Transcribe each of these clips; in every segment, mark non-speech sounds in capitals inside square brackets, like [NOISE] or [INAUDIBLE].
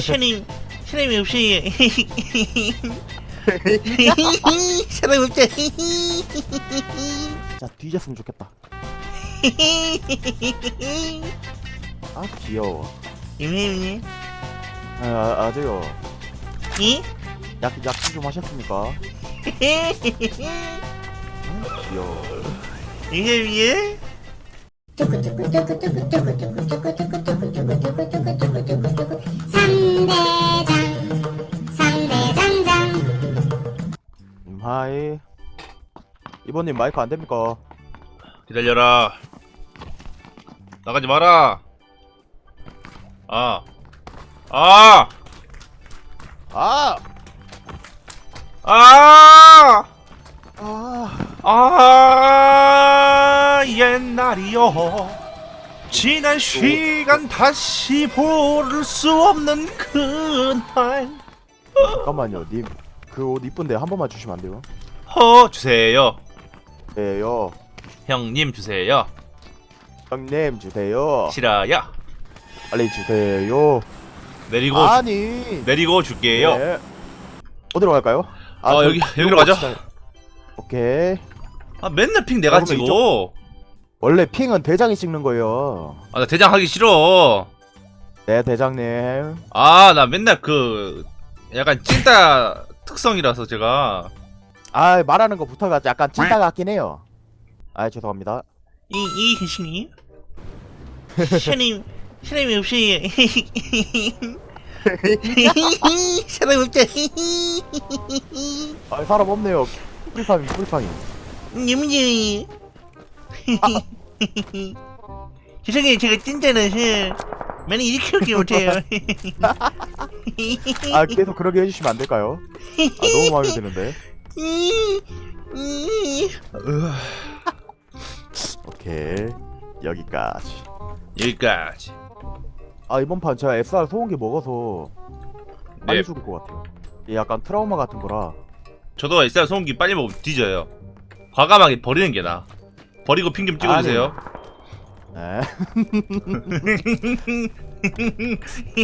사람 사람이 없어요. 사람 없다. 자 뒤졌으면 좋겠다 아 귀여워 유명해. 아, 아 아재요 이? 약 약주 좀 하셨습니까? [LAUGHS] 아 귀여워 유명해. 삼대장 삼대장장 임하이 이번님 마이크 안 됩니까? 기다려라. 나가지 마라. 아. 아! 아! 아! 아! 아! 옛날이요. 지난 시간 다시 볼 수 없는 그날. 잠깐만요 님 그 옷 이쁜데 한 번만 주시면 안 돼요? 허 주세요. 네요 형님 주세요. 형님 주세요 싫어요. 빨리 주세요 내리고 아니 내리고 줄게요. 네. 어디로 갈까요? 아, 어, 저- 여기- 여기로 가죠. 오케이 아 맨날 핑 내가 그러면 찍어. 원래 핑은 대장이 찍는 거예요 아 나 대장 하기 싫어. 네 대장님 아 나 맨날 그 약간 찐따 특성이라서 제가 아 말하는 거 부터가 약간 찐따 같긴 해요 아 죄송합니다 이이 계시니? 사람 사람이 없어요. 사람 없다. 아 사람 없네요 풀파밍 풀파밍 유명해. [LAUGHS] 죄송해요 제가 찐따라서 많이 일으키지 못해요. [LAUGHS] 아 계속 그러게 해주시면 안 될까요? 아 너무 마음에 드는데 [LAUGHS] 오케이 여기까지 여기까지. 아 이번 판 제가 SR 소음기 먹어서 빨리 네, 죽을 것 같아요 이게 약간 트라우마 같은 거라 저도 SR 소음기 빨리 먹으면 뒤져요. 과감하게 버리는 게 나. 버리고 핑 좀 찍어주세요. 네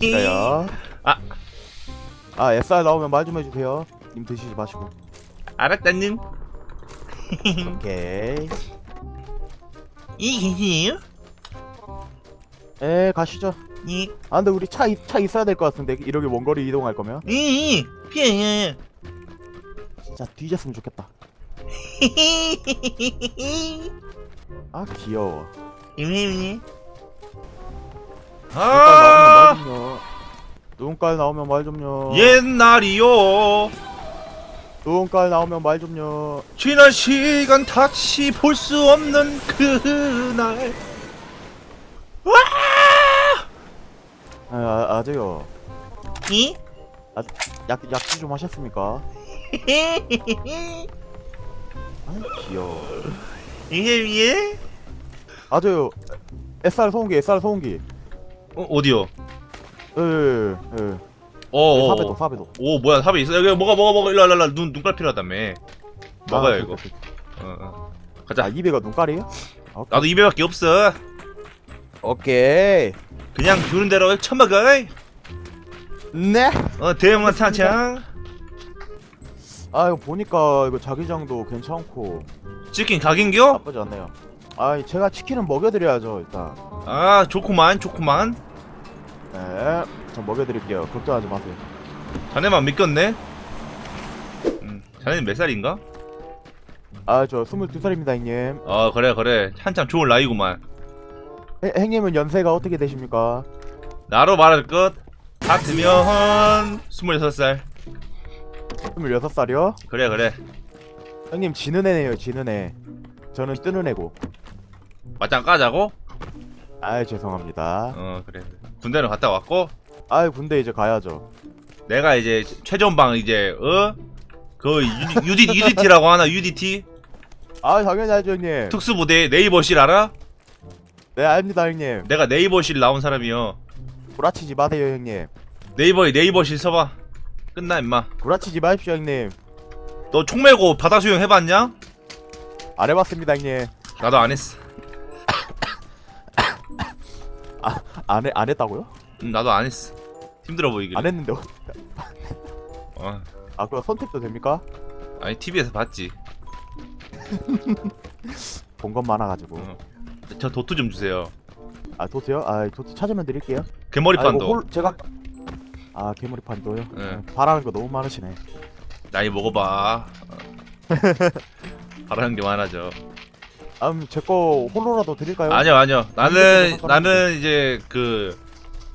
그래요 아. 아 SR 나오면 말 좀 해주세요 님 드시지 마시고 알았다님. 오케이 이 계시네요? 에 가시죠 예. 아 근데 우리 차, 이- 차 있어야 될 것 같은데 이렇게 먼 거리 이동할 거면 이 피해요. 진짜 뒤졌으면 좋겠다 [LAUGHS] 아 귀여워 유명해. 아 눈깔 나오면 말 좀요 옛날이요. 눈깔 나오면 말 좀요 지난 시간 다시 볼 수 없는 그날. 아, 아 아재요 이? 약, 약주 좀 하셨습니까? [LAUGHS] 아 귀여워 유명해. 아재요 SR 소음기 SR 소음기. 어 어디요? 예예예 어. 사배도 어. 사배도. 오 뭐야 삽이 있어? 여기 먹어 먹어 먹어. 일로 일로 눈 눈깔 필요하다며. 먹어요 아, 이거. 그, 그, 어, 어. 아 가자. 입에가 눈깔이에요? 아. 나도 200밖에 없어. 오케이. 그냥 주는 대로 처먹어 네? 어 대형만 타창 아 이거 보니까 이거 자기장도 괜찮고. 치킨 각인겨? 나쁘지 않네요. 아 제가 치킨은 먹여드려야죠 일단. 아 좋구만 좋구만. 네저 먹여드릴게요. 걱정하지 마세요. 자네만 믿겼네? 음, 자네는 몇 살인가? 아 저 22살입니다 형님. 어 그래 그래. 한참 좋은 나이구만. 해, 형님은 연세가 어떻게 되십니까? 나로 말할 것 같으면 26살 26살이요? 그래 그래. 형님 지는 애네요 지는 애. 저는 뜨는 애고. 맞짱 까자고? 아 죄송합니다. 어 그래. 군대는 갔다 왔고? 아 군대 이제 가야죠. 내가 이제 최전방 이제 어? 그 UD, UDT라고 하나 UDT? 아 당연히 알죠 형님. 특수부대 네이버실 알아? 네 압니다 형님. 내가 네이버실 나온 사람이요. 구라치지 마세요 형님. 네이버에 네이버실 써봐 끝나 임마 구라치지 마십시오 형님 너 총 메고 바다 수영 해봤냐? 안 해봤습니다 형님 나도 안 했어 안, 해, 안 했다고요? 음, 나도 안 했어 힘들어 보이길래. 안 했는데 어. 아 그거 선택도 됩니까? 아니 TV에서 봤지. [LAUGHS] 본것 많아가지고 어. 저 도트 좀 주세요. 아 도트요? 아 도트 찾으면 드릴게요 개머리판도. 아, 이거 홀- 제가 아 개머리판도요? 네. 바라는 거 너무 많으시네 나이 먹어봐. 바라는 게 많아져. 아, 음, 제거 홀로라도 드릴까요? 아니요 아니요. 나는 이것도 나는 이제 그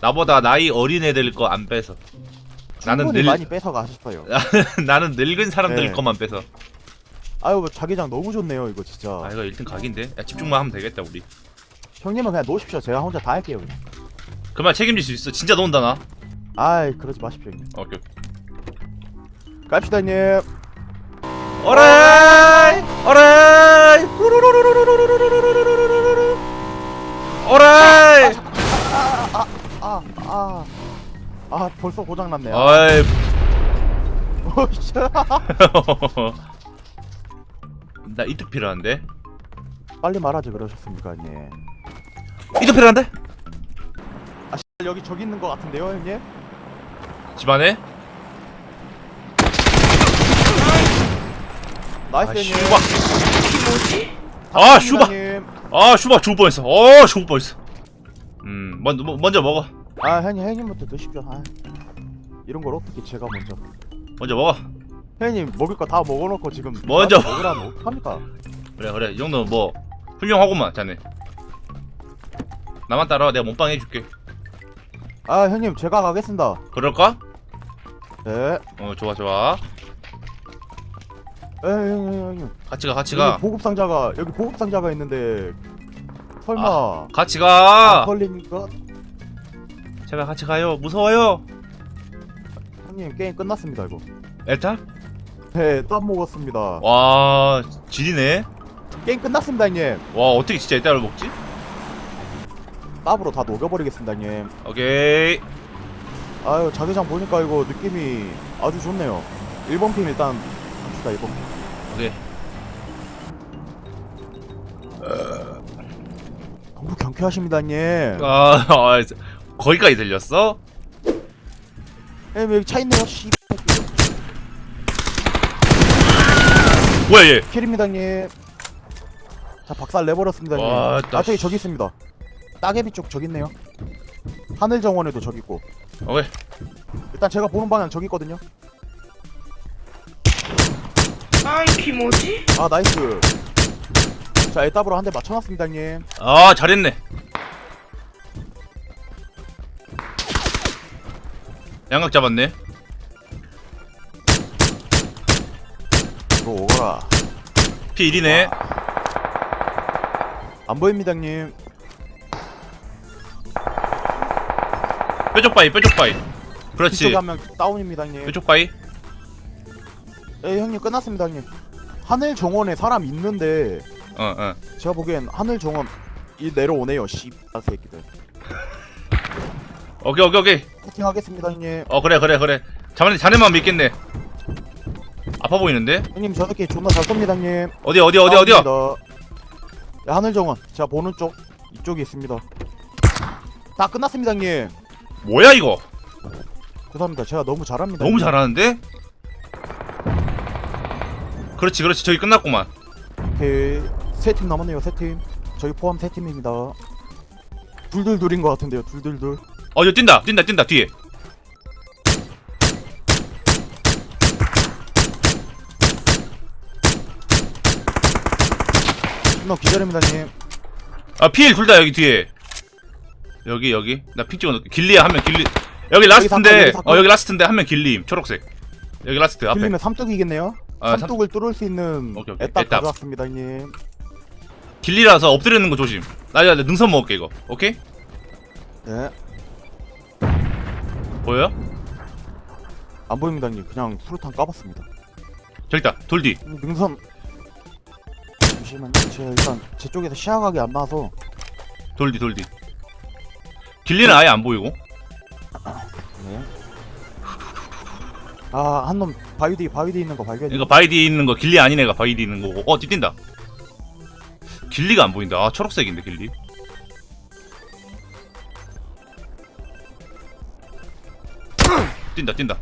나보다 나이 어린 애들 거 안 빼서. 나는 늘- 많이 뺏어 가셨어요 [LAUGHS] 나는 늙은 사람들 네. 것만 빼서. 아유 뭐 자기장 너무 좋네요 이거 진짜 아 이거 1등 각인데. 야, 집중만 하면 되겠다 우리. 형님은 그냥 놓으십시오 제가 혼자 다 할게요 그만 책임질 수 있어. 진짜 놓은다 나. 아이 그러지 마십시오 형님 오케이. 갑시다 형님 오라이 오라이 오라이 아아아 아, 벌써 고장났네요 아이. 나 이뚝 필요한데 빨리 말하지 그러셨습니까 형님 이뚝 필요한데 아 씨, 여기 저기 있는 거 같은데요 형님? 집안에? 나이스 아 형님. 슈박 아 형님. 아 슈박 죽을 뻔했어. 어 죽을 뻔했어. 음 먼저 먼저 먹어. 아 형님 형님부터 드십시오. 아, 이런 걸 어떻게 제가 먼저 먼저 먹어. 형님 먹을 거 다 먹어놓고 지금 먼저 나한테 먹으라면 어떡합니까? 그래 그래. 이 정도는 뭐 훌륭하구만 자네. 나만 따라와. 내가 몸빵 해줄게. 아 형님 제가 가겠습니다. 그럴까? 네 어 좋아 좋아. 에, 형님 형님 같이 가 같이 가 여기 보급 상자가 여기 보급 상자가 있는데 설마. 아, 같이 안 가 걸리니까? 제가 같이 가요. 무서워요. 형님 게임 끝났습니다 이거. 에타? 네 땀 먹었습니다. 와 지리네. 게임 끝났습니다 형님. 와 어떻게 진짜 에타를 먹지? 땀으로 다 녹여버리겠습니다 형님. 오케이 아유 자기장 보니까 이거 느낌이 아주 좋네요. 1번 팀 일단 갑시다 1번 팀. 오케이 너무 경쾌하십니다 형님 아, 아 거기까지 들렸어? 형님 여기 차 있네요. 씨 뭐야 얘? 킬입니다 형님 자 박살 내버렸습니다 와, 아나 씨. 저기 있습니다. 따개비 쪽 저기 있네요. 하늘 정원에도 저기 있고 오케이 일단 제가 보는 방향 저기 있거든요. 아 나이스. 자 에따브로 한 대 맞춰놨습니다 형님. 아 잘했네. 양각 잡았네. 들어오거라. 피 1이네. 안 보입니다 형님 뾰족 바위 뾰족 바위. 그렇지. 뒤쪽에 한명 다운입니다 형님. 뾰족 바위. 예 형님 끝났습니다 형님. 하늘 정원에 사람 있는데 어어. 제가 보기엔 하늘 정원 이 내려오네요 씨발 새끼들. 오케이 오케이 오케이. 코팅하겠습니다 형님. 어 그래 그래 그래. 자네 자네만 믿겠네. 아파 보이는데? 형님 저 새끼 존나 잘 쏩니다 형님. 어디 어디 어디 어디야 다운입니다. 네, 하늘 정원. 제가 보는 쪽. 이쪽에 있습니다. 다 끝났습니다 형님 뭐야 이거? 죄송합니다. 제가 너무 잘합니다 너무. 잘하는데? 그렇지 그렇지. 저기 끝났구만. 오케이. 세팀 남았네요 세 팀. 저희 포함 세 팀입니다. 둘둘 둘인 것 같은데요 둘둘 둘. 어 이거 뛴다. 뛴다 뛴다 뒤에. 한명 기다립니다 형님. 아 필 둘 다 여기 뒤에 여기 여기. 나픽 찍어놓을게 길리야 한 명 길리. 여기 라스트인데 여기 사건. 어 여기 라스트인데 한 명 길림 초록색. 여기 라스트 앞에. 길리면 삼뚝이겠네요. 아, 삼- 삼뚝을 뚫을 수 있는 오케이, 오케이. 애딱 애딱. 가져왔습니다 형님. 길리라서 엎드리는 거 조심. 나 이제 능선 먹을게 이거. 오케이? 네. 보여요? 안 보입니다 형님. 그냥 수류탄 까봤습니다. 저기 있다. 돌뒤. 능선. 잠시만요. 제가 일단 제 쪽에서 시야각이 안 나와서. 돌뒤 돌뒤 길리는 아예 안 보이고. 네. 아한 놈 바위 뒤 바위 뒤 있는 거 발견. 이거 바위 뒤에 있는 거 길리 아닌 애가 바위 뒤에 있는 거고. 어 뒤뛴다. 길리가 안 보인다. 아 초록색인데 길리. 뛴다 뛴다.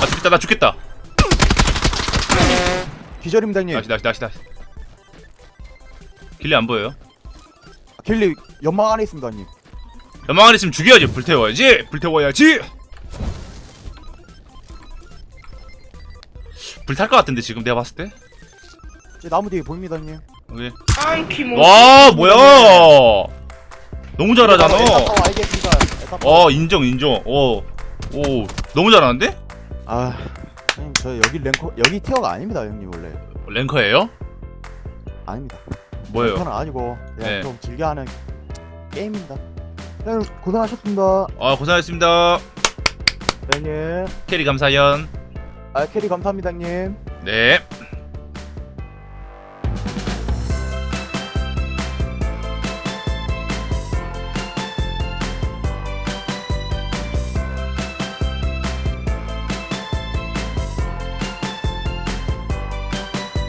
아 죽겠다 나 죽겠다. 기절입니다 형님. 다시 다시 다시 다시. 길리 안 보여요 길리 연막 안에 있습니다 형님 연막 안에 있으면 죽여야지. 불태워야지. 불태워야지. 불탈 것 같은데 지금 내가 봤을 때? 제 나무 뒤에 보입니다 형님 여기 와 뭐야? 너무 잘하잖아. 알겠습니다. 어 인정 인정. 어오 너무 잘하는데? 아 형님 저 여기 랭커 여기 티어가 아닙니다 형님 원래. 랭커예요? 아닙니다 뭐예요? 랭커는 아니고 그냥 네. 좀 즐겨 하는 게임입니다. 형님 고생하셨습니다. 아 고생하셨습니다. 형님. 캐리 감사연 아 캐리 감사합니다 형님. 네